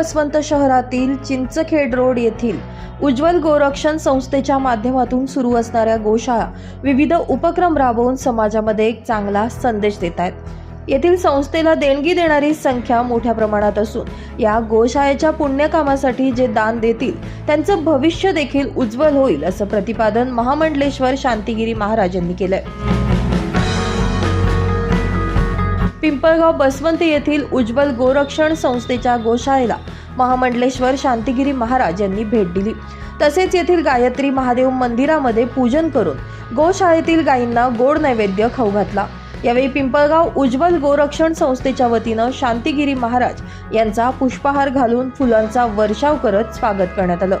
बसवंत शहरातील चिंचखेड रोड येथील उज्ज्वल गोरक्षण संस्थेच्या माध्यमातून सुरू असणाऱ्या गोशाळा विविध उपक्रम राबवून समाजामध्ये एक चांगला संदेश देत आहेत. येथील संस्थेला देणगी देणारी संख्या मोठ्या प्रमाणात असून या गोशाळेच्या पुण्यकामासाठी जे दान देतील त्यांचं भविष्य देखील उज्ज्वल होईल असं प्रतिपादन महामंडलेश्वर शांतिगिरी महाराज यांनी केलंय. पिंपळगाव बसवंत येथील उज्ज्वल गोरक्षण संस्थेच्या गोशाळेला महामंडलेश्वर शांतिगिरी महाराज यांनी भेट दिली. तसेच येथील गायत्री महादेव मंदिरामध्ये पूजन करून गोशाळेतील गायींना गोड नैवेद्य खाऊ घातला. यावेळी पिंपळगाव उज्ज्वल गोरक्षण संस्थेच्या वतीनं शांतिगिरी महाराज यांचा पुष्पहार घालून फुलांचा वर्षाव करत स्वागत करण्यात आलं.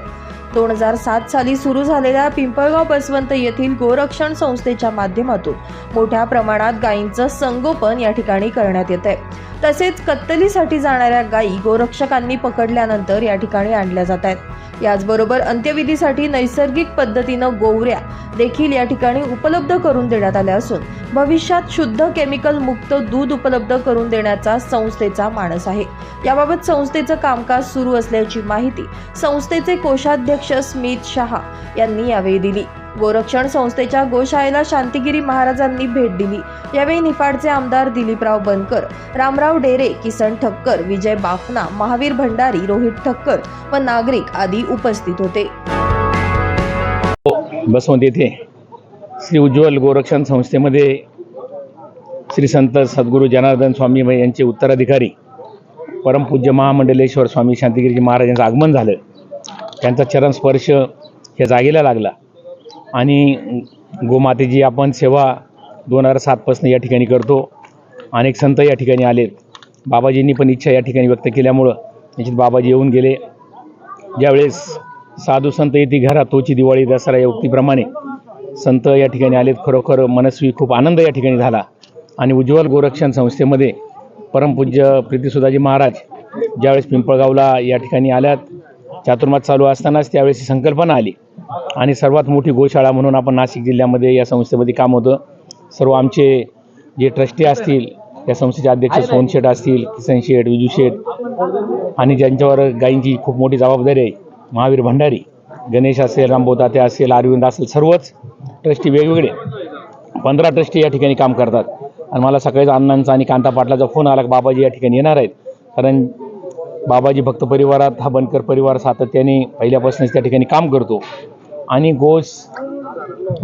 दोन हजार सात साली सुरू झालेल्या पिंपळगाव बसवंत येथील गोरक्षण संस्थेच्या माध्यमातून मोठ्या प्रमाणात गायींचं संगोपन या ठिकाणी करण्यात येत आहे तसेच कत्तलीसाठी जाणाऱ्या गायी गोरक्षकांनी पकडल्यानंतर या ठिकाणी आणल्या जात आहेत. याचबरोबर अंत्यविधीसाठी नैसर्गिक पद्धतीनं गोवऱ्या देखील या ठिकाणी उपलब्ध करून देण्यात आल्या असून भविष्यात शुद्ध केमिकल मुक्त दूध उपलब्ध करून देण्याचा संस्थेचा मानस आहे. याबाबत संस्थेचं कामकाज सुरू असल्याची माहिती संस्थेचे कोषाध्यक्ष स्मित शहा यांनी यावेळी दिली. गोरक्षण संस्थेच्या गोशाळेला शांतिगिरी महाराजांनी भेट दिली. यावेळी निफाडचे आमदार दिलीपराव बनकर रामराव डेरे किसन ठक्कर विजय बाफना महावीर भंडारी रोहित ठक्कर व नागरिक आदी उपस्थित होते. बसवंत येथे श्री उज्ज्वल गोरक्षण संस्थेमध्ये श्री संत सद्गुरू जनार्दन स्वामी यांचे उत्तराधिकारी परमपूज्य महामंडलेश्वर स्वामी शांतिगिरीजी महाराज यांचं आगमन झालं. त्यांचा चरण स्पर्श या जागेला लागला. आणि गोमातेची आपण सेवा दोन हजार सातपासून या ठिकाणी करतो. अनेक संत या ठिकाणी आलेत बाबाजींनी पण इच्छा या ठिकाणी व्यक्त केल्यामुळं निश्चित बाबाजी येऊन गेले. ज्यावेळेस साधू संत येते घरा तोची दिवाळी दसरा या उक्तीप्रमाणे संत या ठिकाणी आलेत. खरोखर मनस्वी खूप आनंद या ठिकाणी झाला. आणि उज्ज्वल गोरक्षण संस्थेमध्ये परमपूज्य प्रीतीसुधाजी महाराज ज्यावेळेस पिंपळगावला या ठिकाणी आल्यात चातुर्मास चालू असतानाच त्यावेळेस ही संकल्पना आली. आणि सर्वात मोठी गोशाळा म्हणून आपण नाशिक जिल्ह्यामध्ये या संस्थेमध्ये काम होतं. सर्व आमचे जे ट्रस्टी असतील या संस्थेचे अध्यक्ष सोहन शेठ असतील किसन शेठ विजू शेठ आणि ज्यांच्यावर गायींची खूप मोठी जबाबदारी आहे महावीर भंडारी गणेश असेल रामबोताते असेल अरविंद असेल सर्वच ट्रस्टी वेगवेगळे पंधरा ट्रस्टी या ठिकाणी काम करतात. आणि मला सकाळीच अण्णांचा आणि कांता पाटलाचा फोन आला की बाबाजी या ठिकाणी येणार आहेत. कारण बाबाजी भक्त परिवारात हा बनकर परिवार सातत्याने पहिल्यापासूनच त्या ठिकाणी काम करतो. आणि गोस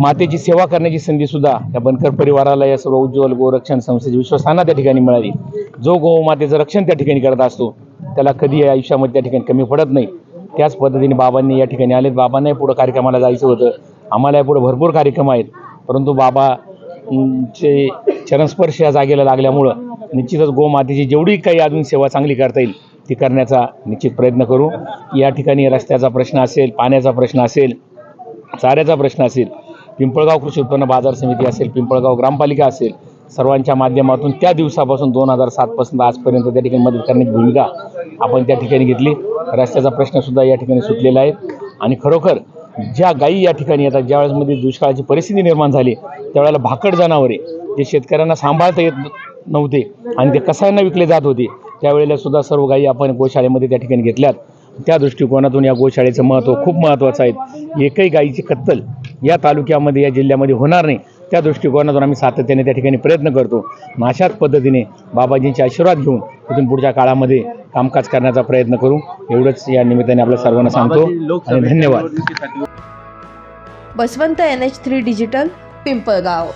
मातेची सेवा करण्याची संधीसुद्धा या बनकर परिवाराला या सर्व उज्ज्वल गोरक्षण संस्थेची विश्वासांना त्या ठिकाणी मिळाली. जो गोमातेचं रक्षण त्या ठिकाणी करत असतो त्याला कधी या आयुष्यामध्ये त्या ठिकाणी कमी पडत नाही. त्याच पद्धतीने बाबांनी या ठिकाणी आलेत. बाबांनाही पुढं कार्यक्रमाला जायचं होतं. आम्हाला पुढं भरपूर कार्यक्रम आहेत. परंतु बाबा चे चरणस्पर्श या जागेला लागल्यामुळं निश्चितच गोमातेची जेवढी काही अजून सेवा चांगली करता येईल ती करण्याचा निश्चित प्रयत्न करू. या ठिकाणी रस्त्याचा प्रश्न असेल पाण्याचा प्रश्न असेल चाऱ्याचा प्रश्न असेल. पिंपळगाव कृषी उत्पन्न बाजार समिती असेल पिंपळगाव ग्रामपालिका असेल सर्वांच्या माध्यमातून त्या दिवसापासून दोन हजार सातपासून आजपर्यंत त्या ठिकाणी मदत करण्याची भूमिका आपण त्या ठिकाणी घेतली. रस्त्याचा प्रश्नसुद्धा या ठिकाणी सुटलेला आहे. आणि खरोखर ज्या गायी या ठिकाणी येतात ज्यावेळेस मध्ये दुष्काळाची परिस्थिती निर्माण झाली त्यावेळेला भाकड जनावरे जे शेतकऱ्यांना सांभाळता येत नव्हते आणि ते कसायांना विकले जात होते त्यावेळेला सुद्धा सर्व गायी आपण गोशाळेमध्ये त्या ठिकाणी घेतल्यात. त्या दृष्टिकोनातून या गोशाळेचं महत्त्व खूप महत्त्वाचं आहे. एकही गायीची कत्तल या तालुक्यामध्ये या जिल्ह्यामध्ये होणार नाही. त्या दृष्टिकोनातून आम्ही सातत्याने त्या ठिकाणी प्रयत्न करतो. अशाच पद्धतीने बाबाजींचे आशीर्वाद घेऊन तिथून पुढच्या काळामध्ये कामकाज करण्याचा प्रयत्न करू. एवढंच या निमित्ताने आपल्या सर्वांना सांगतो आणि धन्यवाद. Baswant N H three digital Pimpalgaon.